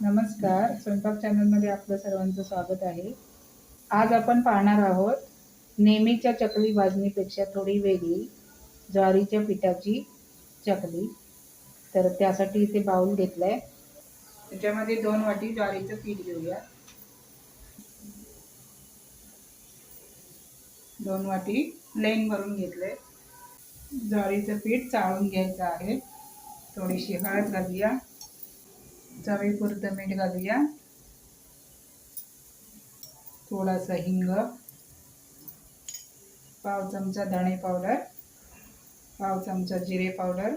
नमस्कार. स्वयंपाक चॅनलमध्ये आपलं सर्वांचं स्वागत आहे. आज आपण पाहणार आहोत नेहमीच्या चकली भाजणीपेक्षा थोडी वेगळी ज्वारीच्या पिठाची चकली. तर त्यासाठी इथे बाऊल घेतलं आहे त्याच्यामध्ये दोन वाटी ज्वारीचं पीठ घेऊया. दोन वाटी प्लेन भरून घेतलंय. ज्वारीचं पीठ चाळून घ्यायचं आहे. थोडीशी हळद घालूया. चवीपुरतं मीठ घालूया. थोडासा हिंग. पाव चमचा धणे पावडर. पाव चमचा जिरे पावडर.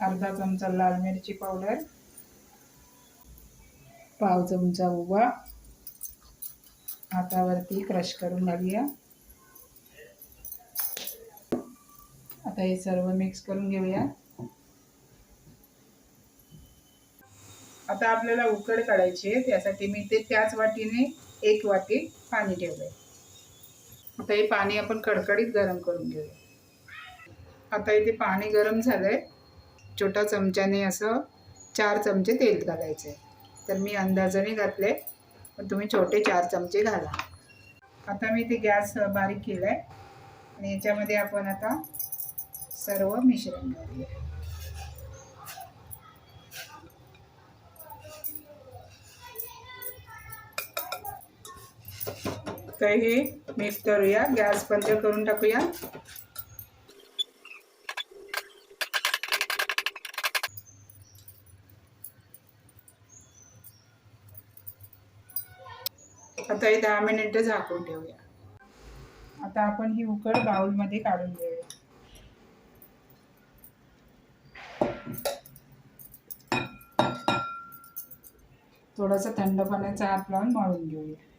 अर्धा चमचा लाल मिरची पावडर. पाव चमचा उवा हातावरती क्रश करून घालूया. आता हे सर्व मिक्स करून घेऊया. आता आपल्याला उकड काढायची आहे त्यासाठी मी ते त्याच वाटीने एक वाटी पाणी ठेवलंय. आता हे पाणी आपण कडकडीत गरम करून घेऊया. आता इथे पाणी गरम झालं आहे छोट्या चमच्याने असं चार चमचे तेल घालायचं आहे. तर मी अंदाजाने घातले. पण तुम्ही छोटे चार चमचे घाला. आता मी ते गॅस बारीक केलं आहे आणि याच्यामध्ये आपण आता सर्व मिश्रण घालूया. तर हे. मिक्स करूया. गॅस बंद करून टाकूया. आता हे दहा मिनिट झाकून ठेवूया. आता आपण ही उकड बाउलमध्ये काढून घेऊया. थोडासा थंड पाण्याचा हात लावून मळून घेऊया.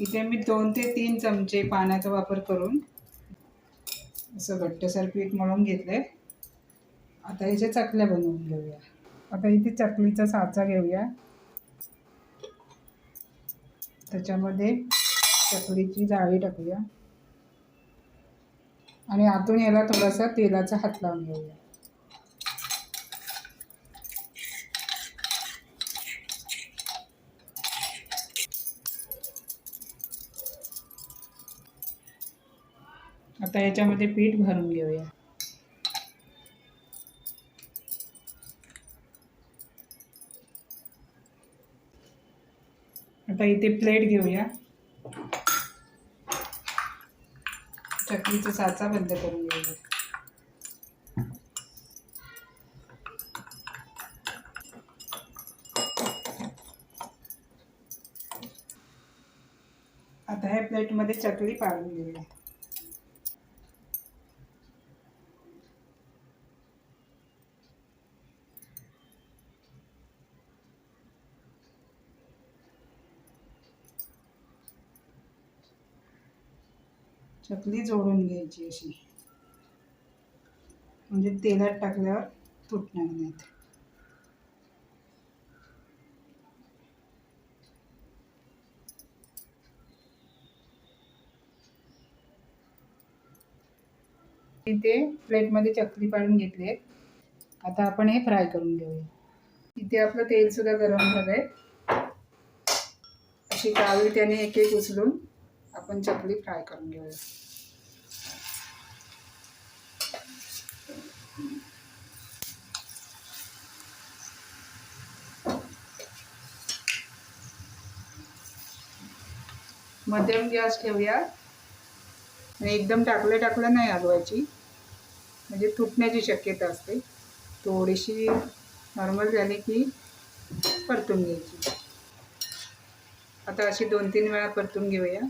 इथे मी दोन ते तीन चमचे पाण्याचा वापर करून असं घट्टसर पीठ मळून घेतलंय. आता याच्या चकल्या बनवून घेऊया. आता इथे चकलीचा साचा घेऊया. त्याच्यामध्ये चकलीची जाळी टाकूया. आणि आतून याला थोडासा तेलाचा हात लावून घेऊया. आता याच्यामध्ये पीठ भरून घेऊया. आता इथे प्लेट घेऊया. चकलीचा साचा बंद करून घेऊया. आता ह्या प्लेटमध्ये चकली पाळून घेऊया. चकली जोडून घ्यायची अशी. म्हणजे तेलात टाकल्यावर तुटणार नाहीत. इथे प्लेटमध्ये चकली पाडून घेतली आता आपण हे फ्राय करून घेऊया. इथे आपलं तेल सुद्धा गरम आहे अशी कावी त्याने एक एक उचलून आपण चकली फ्राय करून घेऊया. मध्यम गॅस ठेवूया. आणि एकदम टाकलं टाकलं नाही हलवायची. म्हणजे तुटण्याची शक्यता असते. थोडीशी नॉर्मल झाली की परतून घ्यायची. आता अशी दोन तीन वेळा परतून घेऊया.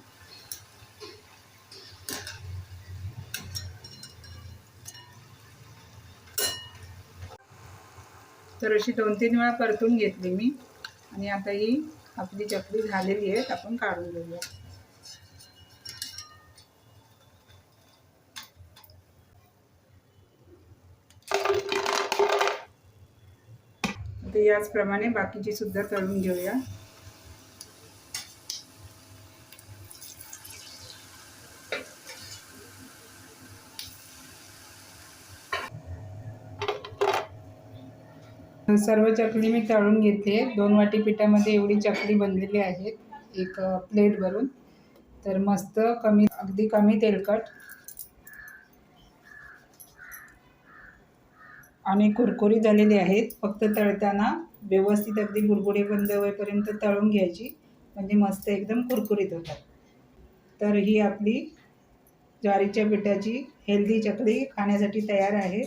तर अशी दोन तीन वेळा परतून घेतली मी. आणि आता ही आपली चकली झालेली आहे आपण काढून घेऊया. आता याचप्रमाणे बाकीची सुद्धा तळून घेऊया. सर्व चकली मी तळून घेते. दोन वाटी पिठामध्ये एवढी चकली बनलेली आहेत. एक प्लेट भरून. तर मस्त कमी अगदी कमी तेलकट. आणि कुरकुरी झालेली आहेत. फक्त तळताना व्यवस्थित अगदी गुडगुडे बंद होईपर्यंत तळून घ्यायची. म्हणजे मस्त एकदम कुरकुरीत होतात. तर ही आपली ज्वारीच्या पिठाची हेल्दी चकली खाण्यासाठी तयार आहे.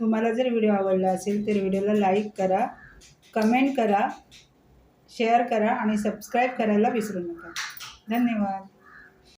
तुम्हाला जर व्हिडिओ आवडला असेल तर व्हिडिओला लाईक करा कमेंट करा शेअर करा आणि सबस्क्राईब करायला विसरू नका. धन्यवाद.